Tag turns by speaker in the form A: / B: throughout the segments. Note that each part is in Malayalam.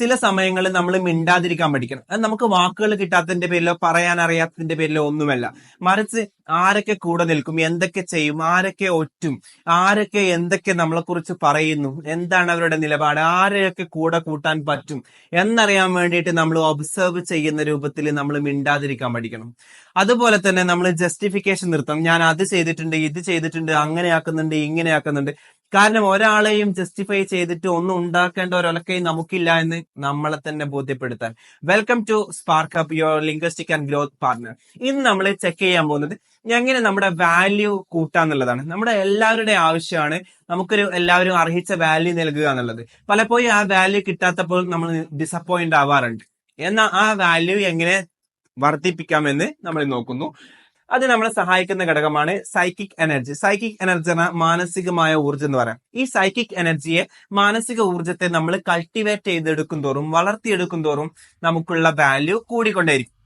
A: ചില സമയങ്ങളിൽ നമ്മൾ മിണ്ടാതിരിക്കാൻ പഠിക്കണം. അത് നമുക്ക് വാക്കുകൾ കിട്ടാത്തതിന്റെ പേരിലോ പറയാൻ അറിയാത്തതിന്റെ പേരിലോ ഒന്നുമല്ല. മറിച്ച് ആരൊക്കെ കൂടെ നിൽക്കും എന്തൊക്കെ ചെയ്യും ആരൊക്കെ ഒറ്റും ആരൊക്കെ എന്തൊക്കെ നമ്മളെ കുറിച്ച് പറയുന്നു എന്താണ് അവരുടെ നിലപാട് ആരെയൊക്കെ കൂടെ കൂട്ടാൻ പറ്റും എന്നറിയാൻ വേണ്ടിയിട്ട് നമ്മൾ ഒബ്സർവ് ചെയ്യുന്ന രൂപത്തിൽ നമ്മൾ മിണ്ടാതിരിക്കാൻ പഠിക്കണം. അതുപോലെ തന്നെ നമ്മൾ ജസ്റ്റിഫിക്കേഷൻ നിർത്തണം. ഞാൻ അത് ചെയ്തിട്ടുണ്ട് ഇത് ചെയ്തിട്ടുണ്ട് അങ്ങനെ ആക്കുന്നുണ്ട് ഇങ്ങനെ ആക്കുന്നുണ്ട് കാരണം ഒരാളെയും ജസ്റ്റിഫൈ ചെയ്തിട്ട് ഒന്നും ഉണ്ടാക്കേണ്ട ഒരൊലക്കയും നമുക്കില്ല എന്ന് നമ്മളെ തന്നെ ബോധ്യപ്പെടുത്താൻ. Welcome to spark up your linguistic and growth partner ഇന്ന് നമ്മൾ ചെക്ക് ചെയ്യാൻ പോകുന്നത് എങ്ങനെ നമ്മുടെ വാല്യൂ കൂട്ടാന്നുള്ളതാണ് നമ്മുടെ എല്ലാവരുടെ ആവശ്യമാണ് നമുക്കൊരു എല്ലാവരും അർഹിച്ച വാല്യൂ നൽകുക എന്നുള്ളത്. പലപ്പോഴും ആ വാല്യൂ കിട്ടാത്തപ്പോൾ നമ്മൾ ഡിസപ്പോയിന്റ് ആവാറുണ്ട്. എന്നാൽ ആ വാല്യൂ എങ്ങനെ വർദ്ധിപ്പിക്കാമെന്ന് നമ്മൾ നോക്കുന്നു. അത് നമ്മളെ സഹായിക്കുന്ന ഘടകമാണ് സൈക്കിക് എനർജി സൈക്കിക് എനർജി എന്ന മാനസികമായ ഊർജം എന്ന് പറയാം. ഈ സൈക്കിക് എനർജിയെ മാനസിക ഊർജത്തെ നമ്മൾ കൾട്ടിവേറ്റ് ചെയ്തെടുക്കും തോറും വളർത്തിയെടുക്കും തോറും നമുക്കുള്ള വാല്യൂ കൂടിക്കൊണ്ടേയിരിക്കും.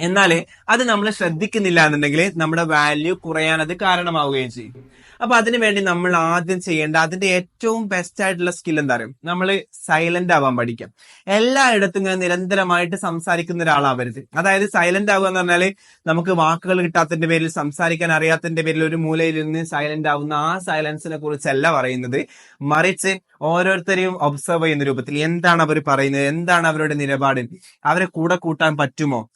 A: എന്നാൽ അത് നമ്മൾ ശ്രദ്ധിക്കുന്നില്ല എന്നുണ്ടെങ്കിൽ നമ്മുടെ വാല്യൂ കുറയാൻ അത് കാരണമാവുകയും ചെയ്യും. അപ്പൊ അതിനു വേണ്ടി നമ്മൾ ആദ്യം ചെയ്യേണ്ട അതിന്റെ ഏറ്റവും ബെസ്റ്റ് ആയിട്ടുള്ള സ്കിൽ എന്താ പറയുക നമ്മൾ സൈലന്റ് ആവാൻ പഠിക്കാം. എല്ലായിടത്തും ഇങ്ങനെ നിരന്തരമായിട്ട് സംസാരിക്കുന്ന ഒരാളാവരുത്. അതായത് സൈലന്റ് ആവുക എന്ന് പറഞ്ഞാൽ നമുക്ക് വാക്കുകൾ കിട്ടാത്തതിന്റെ പേരിൽ സംസാരിക്കാൻ അറിയാത്തതിന്റെ പേരിൽ ഒരു മൂലയിൽ നിന്ന് സൈലന്റ് ആവുന്ന ആ സൈലൻസിനെ കുറിച്ചല്ല പറയുന്നത്. മറിച്ച് ഓരോരുത്തരെയും ഒബ്സർവ് ചെയ്യുന്ന രൂപത്തിൽ എന്താണ് അവർ പറയുന്നത്? എന്താണ് അവരുടെ നിലപാട്? അവരെ കൂടെ കൂട്ടാൻ പറ്റുമോ?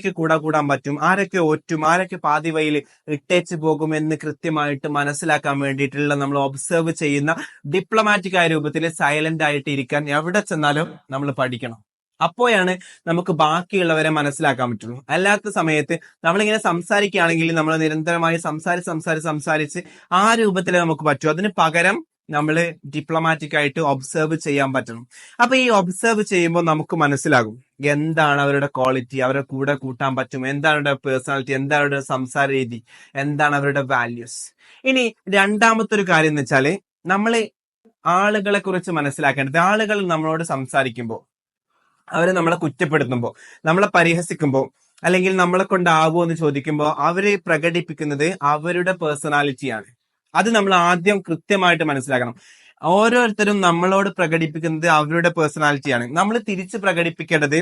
A: ആരെയൊക്കെ കൂടെ കൂടാൻ പറ്റും? ആരൊക്കെ ഒറ്റും? ആരൊക്കെ പാതി വഴിയിൽ ഇട്ടേച്ച് പോകും എന്ന് കൃത്യമായിട്ട് മനസ്സിലാക്കാൻ വേണ്ടിയിട്ടുള്ള നമ്മൾ ഒബ്സർവ് ചെയ്യുന്ന ഡിപ്ലോമാറ്റിക് ആയ രൂപത്തിൽ സൈലന്റ് ആയിട്ട് ഇരിക്കാൻ എവിടെ ചെന്നാലും നമ്മൾ പഠിക്കണം. അപ്പോഴാണ് നമുക്ക് ബാക്കിയുള്ളവരെ മനസ്സിലാക്കാൻ പറ്റുള്ളൂ. അല്ലാത്ത സമയത്ത് നമ്മളിങ്ങനെ സംസാരിക്കുകയാണെങ്കിൽ നമ്മൾ നിരന്തരമായി സംസാരിച്ച് സംസാരിച്ച് സംസാരിച്ച് ആ രൂപത്തിൽ നമുക്ക് പറ്റും. അതിന് പകരം നമ്മൾ ഡിപ്ലോമാറ്റിക് ആയിട്ട് ഒബ്സർവ് ചെയ്യാൻ പറ്റണം. അപ്പൊ ഈ ഒബ്സർവ് ചെയ്യുമ്പോൾ നമുക്ക് മനസ്സിലാകും. എന്താണ് അവരുടെ ക്വാളിറ്റി അവരുടെ കൂടെ കൂട്ടാൻ പറ്റും എന്താണ് അവരുടെ പേഴ്സണാലിറ്റി എന്താണ് അവരുടെ സംസാര രീതി എന്താണ് അവരുടെ വാല്യൂസ് ഇനി രണ്ടാമത്തെ ഒരു കാര്യം എന്ന് വെച്ചാൽ നമ്മൾ ആളുകളെ കുറിച്ച് മനസ്സിലാക്കേണ്ടത് ആളുകൾ നമ്മളോട് സംസാരിക്കുമ്പോൾ അവരെ നമ്മളെ കുറ്റപ്പെടുത്തുമ്പോൾ നമ്മളെ പരിഹസിക്കുമ്പോൾ അല്ലെങ്കിൽ നമ്മളെ കൊണ്ടാവുമോ എന്ന് ചോദിക്കുമ്പോൾ അവരെ പ്രകടിപ്പിക്കുന്നത് അവരുടെ പേഴ്സണാലിറ്റിയാണ് അത് നമ്മൾ ആദ്യം കൃത്യമായിട്ട് മനസ്സിലാക്കണം. ഓരോരുത്തരും നമ്മളോട് പ്രകടിപ്പിക്കുന്നത് അവരുടെ പേഴ്സണാലിറ്റിയാണ്. നമ്മൾ തിരിച്ച് പ്രകടിപ്പിക്കേണ്ടത്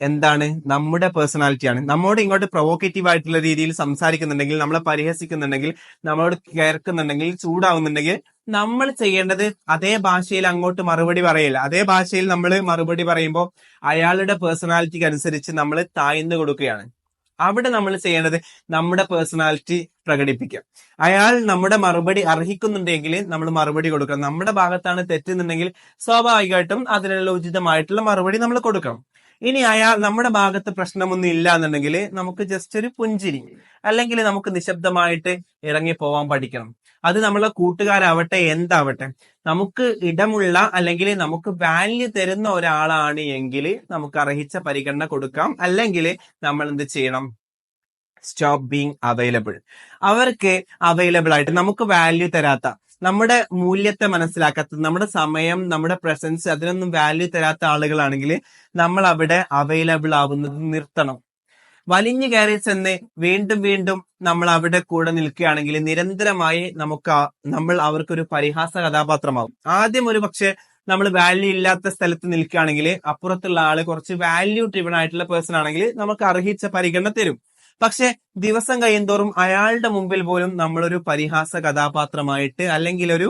A: എന്താണ്? നമ്മുടെ പേഴ്സണാലിറ്റിയാണ്. നമ്മോട് ഇങ്ങോട്ട് പ്രൊവോക്കേറ്റീവ് ആയിട്ടുള്ള രീതിയിൽ സംസാരിക്കുന്നുണ്ടെങ്കിൽ നമ്മളെ പരിഹസിക്കുന്നുണ്ടെങ്കിൽ നമ്മളോട് കേൾക്കുന്നുണ്ടെങ്കിൽ ചൂടാവുന്നുണ്ടെങ്കിൽ നമ്മൾ ചെയ്യേണ്ടത് അതേ ഭാഷയിൽ അങ്ങോട്ട് മറുപടി പറയില്ല അതേ ഭാഷയിൽ നമ്മൾ മറുപടി പറയുമ്പോൾ അയാളുടെ പേഴ്സണാലിറ്റിക്ക് അനുസരിച്ച് നമ്മൾ താഴ്ന്നു കൊടുക്കുകയാണ്. അവിടെ നമ്മൾ ചെയ്യേണ്ടത് നമ്മുടെ പേഴ്സണാലിറ്റി പ്രകടിപ്പിക്കുക. അയാൾ നമ്മുടെ മറുപടി അർഹിക്കുന്നുണ്ടെങ്കിൽ നമ്മൾ മറുപടി കൊടുക്കണം. നമ്മുടെ ഭാഗത്താണ് തെറ്റുന്നുണ്ടെങ്കിൽ സ്വാഭാവികമായിട്ടും അതിനുള്ള ഉചിതമായിട്ടുള്ള മറുപടി നമ്മൾ കൊടുക്കണം. ഇനി അയാൾ നമ്മുടെ ഭാഗത്ത് പ്രശ്നമൊന്നും ഇല്ല എന്നുണ്ടെങ്കിൽ നമുക്ക് ജസ്റ്റ് ഒരു പുഞ്ചിരി അല്ലെങ്കിൽ നമുക്ക് നിശബ്ദമായിട്ട് ഇറങ്ങി പോവാൻ പഠിക്കണം. അത് നമ്മളെ കൂട്ടുകാരാവട്ടെ എന്താവട്ടെ. നമുക്ക് ഇടമുള്ള അല്ലെങ്കിൽ നമുക്ക് വാല്യൂ തരുന്ന ഒരാളാണ് എങ്കിൽ നമുക്ക് അർഹിച്ച പരിഗണന കൊടുക്കാം. അല്ലെങ്കിൽ നമ്മൾ എന്ത് ചെയ്യണം? സ്റ്റോപ്പ് ബീങ് അവൈലബിൾ അവർക്ക് അവൈലബിൾ ആയിട്ട് നമുക്ക് വാല്യൂ തരാത്ത നമ്മുടെ മൂല്യത്തെ മനസ്സിലാക്കാത്ത നമ്മുടെ സമയം നമ്മുടെ പ്രസൻസ് അതിനൊന്നും വാല്യൂ തരാത്ത ആളുകളാണെങ്കിൽ നമ്മൾ അവിടെ അവൈലബിൾ ആവുന്നത് നിർത്തണം. വലിഞ്ഞു കയറി ചെന്ന് വീണ്ടും വീണ്ടും നമ്മൾ അവിടെ കൂടെ നിൽക്കുകയാണെങ്കിൽ നിരന്തരമായി നമുക്ക് നമ്മൾ അവർക്കൊരു പരിഹാസ കഥാപാത്രമാകും ആദ്യം ഒരു പക്ഷെ നമ്മൾ വാല്യൂ ഇല്ലാത്ത സ്ഥലത്ത് നിൽക്കുകയാണെങ്കിൽ അപ്പുറത്തുള്ള ആൾ കുറച്ച് വാല്യൂ ഡ്രിവൺ ആയിട്ടുള്ള പേഴ്സൺ ആണെങ്കിൽ നമുക്ക് അർഹിച്ച പരിഗണന തരും. പക്ഷെ ദിവസം കഴിയുന്തോറും അയാളുടെ മുമ്പിൽ പോലും നമ്മളൊരു പരിഹാസ കഥാപാത്രമായിട്ട് അല്ലെങ്കിൽ ഒരു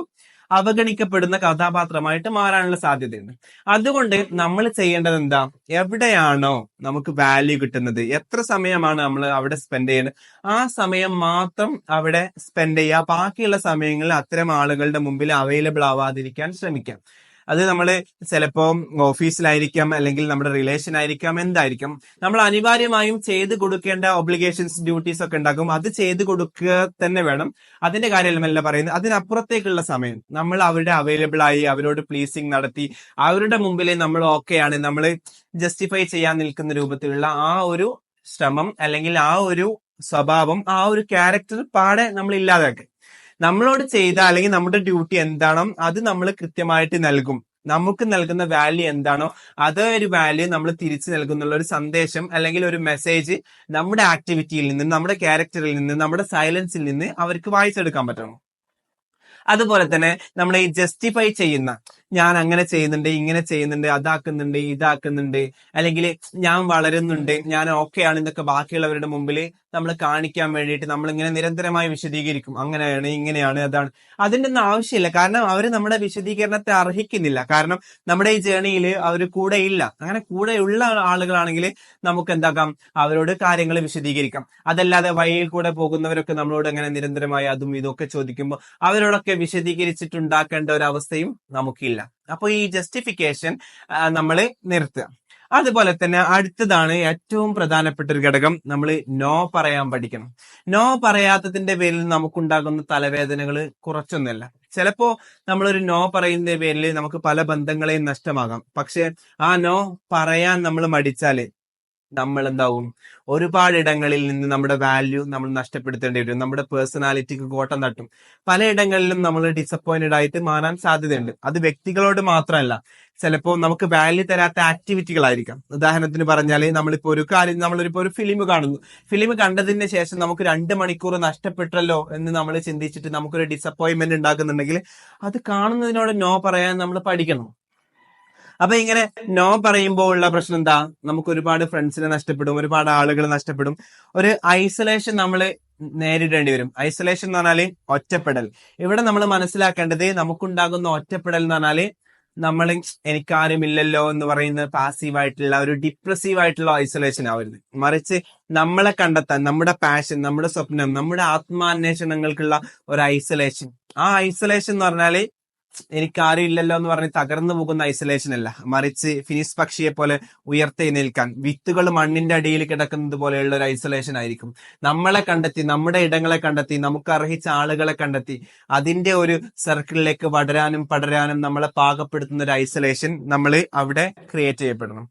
A: അവഗണിക്കപ്പെടുന്ന കഥാപാത്രമായിട്ട് മാറാനുള്ള സാധ്യതയുണ്ട്. അതുകൊണ്ട് നമ്മൾ ചെയ്യേണ്ടത് എന്താ എവിടെയാണോ നമുക്ക് വാല്യൂ കിട്ടുന്നത്? എത്ര സമയമാണ് നമ്മൾ അവിടെ സ്പെൻഡ് ചെയ്യുന്നത് ആ സമയം മാത്രം അവിടെ സ്പെൻഡ് ചെയ്യുക. ബാക്കിയുള്ള സമയങ്ങളിൽ അത്തരം ആളുകളുടെ മുമ്പിൽ അവൈലബിൾ ആവാതിരിക്കാൻ ശ്രമിക്കാം. അത് നമ്മൾ ചിലപ്പോൾ ഓഫീസിലായിരിക്കാം അല്ലെങ്കിൽ നമ്മുടെ റിലേഷൻ ആയിരിക്കാം എന്തായിരിക്കും. നമ്മൾ അനിവാര്യമായും ചെയ്ത് കൊടുക്കേണ്ട ഒബ്ലിഗേഷൻസ് ഡ്യൂട്ടീസ് ഒക്കെ ഉണ്ടാക്കും. അത് ചെയ്ത് കൊടുക്കുക തന്നെ വേണം. അതിന്റെ കാര്യമല്ല പറയുന്നത്. അതിനപ്പുറത്തേക്കുള്ള സമയം. നമ്മൾ അവരുടെ അവൈലബിൾ ആയി അവരോട് പ്ലീസിങ് നടത്തി അവരുടെ മുമ്പിൽ നമ്മൾ ഓക്കെയാണ് നമ്മൾ ജസ്റ്റിഫൈ ചെയ്യാൻ നിൽക്കുന്ന രൂപത്തിലുള്ള ആ ഒരു ശ്രമം അല്ലെങ്കിൽ ആ ഒരു സ്വഭാവം ആ ഒരു ക്യാരക്ടർ പാടെ നമ്മൾ ഇല്ലാതാക്കി. നമ്മളോട് ചെയ്ത അല്ലെങ്കിൽ നമ്മുടെ ഡ്യൂട്ടി എന്താണോ അത് നമ്മൾ കൃത്യമായിട്ട് നൽകും. നമുക്ക് നൽകുന്ന വാല്യൂ എന്താണോ അതേ ഒരു വാല്യൂ നമ്മൾ തിരിച്ചു നൽകുന്നുള്ള ഒരു സന്ദേശം അല്ലെങ്കിൽ ഒരു മെസ്സേജ് നമ്മുടെ ആക്ടിവിറ്റിയിൽ നിന്ന് നമ്മുടെ ക്യാരക്ടറിൽ നിന്ന് നമ്മുടെ സൈലൻസിൽ നിന്ന് അവർക്ക് വായിച്ചെടുക്കാൻ പറ്റണം. അതുപോലെ തന്നെ നമ്മൾ ഈ ജസ്റ്റിഫൈ ചെയ്യുന്ന ഞാൻ അങ്ങനെ ചെയ്യുന്നുണ്ട് ഇങ്ങനെ ചെയ്യുന്നുണ്ട് അതാക്കുന്നുണ്ട് ഇതാക്കുന്നുണ്ട് അല്ലെങ്കിൽ ഞാൻ വളരുന്നുണ്ട് ഞാൻ ഓക്കെ ആണ് എന്നൊക്കെ ബാക്കിയുള്ളവരുടെ മുമ്പിൽ നമ്മൾ കാണിക്കാൻ വേണ്ടിയിട്ട് നമ്മൾ ഇങ്ങനെ നിരന്തരമായി വിശദീകരിക്കും. അങ്ങനെയാണ് ഇങ്ങനെയാണ് അതാണ്. അതിന്റെ ഒന്നും ആവശ്യമില്ല. കാരണം അവർ നമ്മുടെ വിശദീകരണത്തെ അർഹിക്കുന്നില്ല. കാരണം നമ്മുടെ ഈ ജേണിയിൽ അവർ കൂടെ ഇല്ല. അങ്ങനെ കൂടെയുള്ള ആളുകളാണെങ്കിൽ നമുക്ക് എന്താക്കാം? അവരോട് കാര്യങ്ങൾ വിശദീകരിക്കാം. അതല്ലാതെ വഴിയിൽ കൂടെ പോകുന്നവരൊക്കെ നമ്മളോട് അങ്ങനെ നിരന്തരമായി അതും ഇതൊക്കെ ചോദിക്കുമ്പോൾ അവരോടൊക്കെ വിശദീകരിച്ചിട്ടുണ്ടാക്കേണ്ട ഒരു അവസ്ഥയും നമുക്കില്ല. അപ്പൊ ഈ ജസ്റ്റിഫിക്കേഷൻ നമ്മൾ നിർത്തുക. അതുപോലെ തന്നെ അടുത്തതാണ് ഏറ്റവും പ്രധാനപ്പെട്ട ഒരു ഘടകം നമ്മൾ നോ പറയാൻ പഠിക്കണം. നോ പറയാത്തതിന്റെ പേരിൽ നമുക്കുണ്ടാകുന്ന തലവേദനകൾ കുറച്ചൊന്നുമല്ല. ചിലപ്പോ നമ്മളൊരു നോ പറയുന്ന പേരിൽ നമുക്ക് പല ബന്ധങ്ങളെയും നഷ്ടമാകാം. പക്ഷെ ആ നോ പറയാൻ നമ്മൾ മടിച്ചാൽ നമ്മൾ എന്താവും ഒരുപാട് ഇടങ്ങളിൽ നിന്ന് നമ്മുടെ വാല്യൂ നമ്മൾ നഷ്ടപ്പെടുത്തേണ്ടി വരും. നമ്മുടെ പേഴ്സണാലിറ്റിക്ക് കോട്ടം തട്ടും. പലയിടങ്ങളിലും നമ്മൾ ഡിസപ്പോയിന്റഡ് ആയിട്ട് മാറാൻ സാധ്യതയുണ്ട്. അത് വ്യക്തികളോട് മാത്രമല്ല. ചിലപ്പോൾ നമുക്ക് വാല്യൂ തരാത്ത ആക്ടിവിറ്റികളായിരിക്കാം ഉദാഹരണത്തിന് പറഞ്ഞാൽ നമ്മളിപ്പോൾ ഒരു കാര്യം നമ്മളിപ്പോൾ ഒരു ഫിലിം കാണുന്നു. ഫിലിം കണ്ടതിന് ശേഷം നമുക്ക് രണ്ട് മണിക്കൂർ നഷ്ടപ്പെട്ടല്ലോ എന്ന് നമ്മൾ ചിന്തിച്ചിട്ട് നമുക്കൊരു ഡിസപ്പോയിൻമെന്റ് ഉണ്ടാക്കുന്നുണ്ടെങ്കിൽ അത് കാണുന്നതിനോട് നോ പറയാൻ നമ്മൾ പഠിക്കണം. അപ്പൊ ഇങ്ങനെ നോ പറയുമ്പോൾ ഉള്ള പ്രശ്നം എന്താ? നമുക്ക് ഒരുപാട് ഫ്രണ്ട്സിനെ നഷ്ടപ്പെടും ഒരുപാട് ആളുകൾ നഷ്ടപ്പെടും. ഒരു ഐസൊലേഷൻ നമ്മൾ നേരിടേണ്ടി വരും. ഐസൊലേഷൻ എന്ന് പറഞ്ഞാൽ ഒറ്റപ്പെടൽ. ഇവിടെ നമ്മൾ മനസ്സിലാക്കേണ്ടത് നമുക്കുണ്ടാകുന്ന ഒറ്റപ്പെടൽ എന്ന് പറഞ്ഞാൽ നമ്മൾ എനിക്കാരുമില്ലല്ലോ എന്ന് പറയുന്ന പാസീവ് ആയിട്ടുള്ള ഒരു ഡിപ്രസീവ് ആയിട്ടുള്ള ഐസൊലേഷൻ ആവരുത്. മറിച്ച് നമ്മളെ കണ്ടെത്താൻ നമ്മുടെ പാഷൻ നമ്മുടെ സ്വപ്നം നമ്മുടെ ആത്മാന്വേഷണങ്ങൾക്കുള്ള ഒരു ഐസൊലേഷൻ. ആ ഐസൊലേഷൻ എന്ന് പറഞ്ഞാൽ എനിക്ക് ആരും ഇല്ലല്ലോ എന്ന് പറഞ്ഞ് തകർന്നു പോകുന്ന ഐസൊലേഷൻ അല്ല. മറിച്ച് ഫിനിസ് പക്ഷിയെ പോലെ ഉയർത്തെഴുന്നേൽക്കാൻ വിത്തുകൾ മണ്ണിന്റെ അടിയിൽ കിടക്കുന്നത് പോലെയുള്ള ഒരു ഐസൊലേഷൻ ആയിരിക്കും. നമ്മളെ കണ്ടെത്തി നമ്മുടെ ഇടങ്ങളെ കണ്ടെത്തി നമുക്ക് അർഹിച്ച ആളുകളെ കണ്ടെത്തി അതിന്റെ ഒരു സർക്കിളിലേക്ക് വളരാനും പടരാനും നമ്മളെ പാകപ്പെടുത്തുന്ന ഒരു ഐസൊലേഷൻ നമ്മൾ അവിടെ ക്രിയേറ്റ് ചെയ്യപ്പെടണം.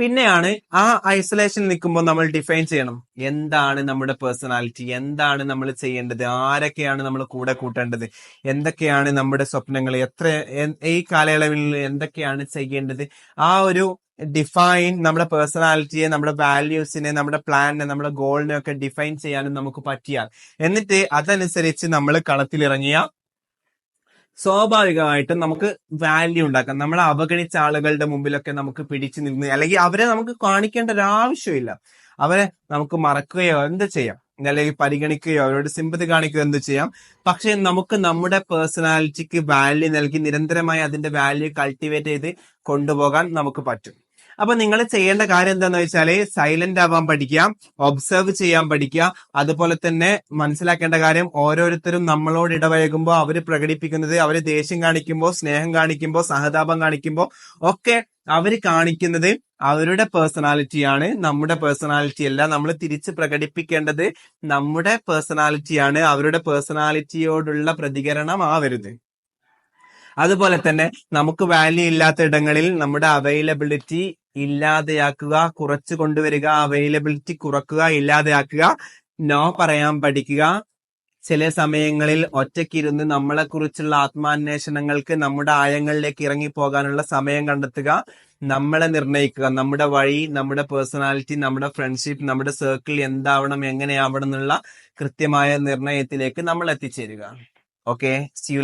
A: പിന്നെയാണ് ആ ഐസൊലേഷൻ നിൽക്കുമ്പോൾ നമ്മൾ ഡിഫൈൻ ചെയ്യണം. എന്താണ് നമ്മുടെ പേഴ്സണാലിറ്റി എന്താണ് നമ്മൾ ചെയ്യേണ്ടത്? ആരൊക്കെയാണ് നമ്മൾ കൂടെ കൂട്ടേണ്ടത്? എന്തൊക്കെയാണ് നമ്മുടെ സ്വപ്നങ്ങൾ? എത്ര ഈ കാലയളവിൽ എന്തൊക്കെയാണ് ചെയ്യേണ്ടത്? ആ ഒരു ഡിഫൈൻ നമ്മുടെ പേഴ്സണാലിറ്റിയെ നമ്മുടെ വാല്യൂസിനെ നമ്മുടെ പ്ലാനിനെ നമ്മുടെ ഗോളിനെ ഒക്കെ ഡിഫൈൻ ചെയ്യാനും നമുക്ക് പറ്റിയാൽ. എന്നിട്ട് അതനുസരിച്ച് നമ്മൾ കളത്തിലിറങ്ങിയ സ്വാഭാവികമായിട്ടും നമുക്ക് വാല്യൂ ഉണ്ടാക്കാം. നമ്മളെ അവഗണിച്ച ആളുകളുടെ മുമ്പിലൊക്കെ നമുക്ക് പിടിച്ചു നിന്ന് അല്ലെങ്കിൽ അവരെ നമുക്ക് കാണിക്കേണ്ട ഒരു ആവശ്യമില്ല. അവരെ നമുക്ക് മറക്കുകയോ എന്ത് ചെയ്യാം? അല്ലെങ്കിൽ പരിഗണിക്കുകയോ അവരോട് സിമ്പതി കാണിക്കുകയോ എന്ത് ചെയ്യാം? പക്ഷെ നമുക്ക് നമ്മുടെ പേഴ്സണാലിറ്റിക്ക് വാല്യൂ നൽകി നിരന്തരമായി അതിന്റെ വാല്യൂ കൾട്ടിവേറ്റ് ചെയ്ത് കൊണ്ടുപോകാൻ നമുക്ക് പറ്റും. അപ്പൊ നിങ്ങൾ ചെയ്യേണ്ട കാര്യം എന്താന്ന് വെച്ചാൽ സൈലന്റ് ആവാൻ പഠിക്കുക ഒബ്സർവ് ചെയ്യാൻ പഠിക്കുക. അതുപോലെ തന്നെ മനസ്സിലാക്കേണ്ട കാര്യം ഓരോരുത്തരും നമ്മളോട് ഇടപഴകുമ്പോൾ അവർ പ്രകടിപ്പിക്കുന്നത് അവർ ദേഷ്യം കാണിക്കുമ്പോൾ സ്നേഹം കാണിക്കുമ്പോൾ സഹതാപം കാണിക്കുമ്പോൾ ഒക്കെ അവർ കാണിക്കുന്നത് അവരുടെ പേഴ്സണാലിറ്റിയാണ് നമ്മുടെ പേഴ്സണാലിറ്റി അല്ല. നമ്മൾ തിരിച്ച് പ്രകടിപ്പിക്കേണ്ടത് നമ്മുടെ പേഴ്സണാലിറ്റിയാണ് അവരുടെ പേഴ്സണാലിറ്റിയോടുള്ള പ്രതികരണം ആവരുത് അതുപോലെ തന്നെ നമുക്ക് വാല്യൂ ഇല്ലാത്ത ഇടങ്ങളിൽ നമ്മുടെ അവൈലബിലിറ്റി ഇല്ലാതെയാക്കുക കുറച്ച് കൊണ്ടുവരിക അവൈലബിലിറ്റി കുറക്കുക ഇല്ലാതെയാക്കുക നോ പറയാൻ പഠിക്കുക. ചില സമയങ്ങളിൽ ഒറ്റയ്ക്കിരുന്ന് നമ്മളെ കുറിച്ചുള്ള ആത്മാന്വേഷണങ്ങൾക്ക് നമ്മുടെ ആയങ്ങളിലേക്ക് ഇറങ്ങി പോകാനുള്ള സമയം കണ്ടെത്തുക. നമ്മളെ നിർണയിക്കുക നമ്മുടെ വഴി നമ്മുടെ പേഴ്സണാലിറ്റി നമ്മുടെ ഫ്രണ്ട്ഷിപ്പ് നമ്മുടെ സർക്കിൾ എന്താവണം എങ്ങനെയാവണം എന്നുള്ള കൃത്യമായ നിർണയത്തിലേക്ക് നമ്മൾ എത്തിച്ചേരുക ഓക്കെ സി യു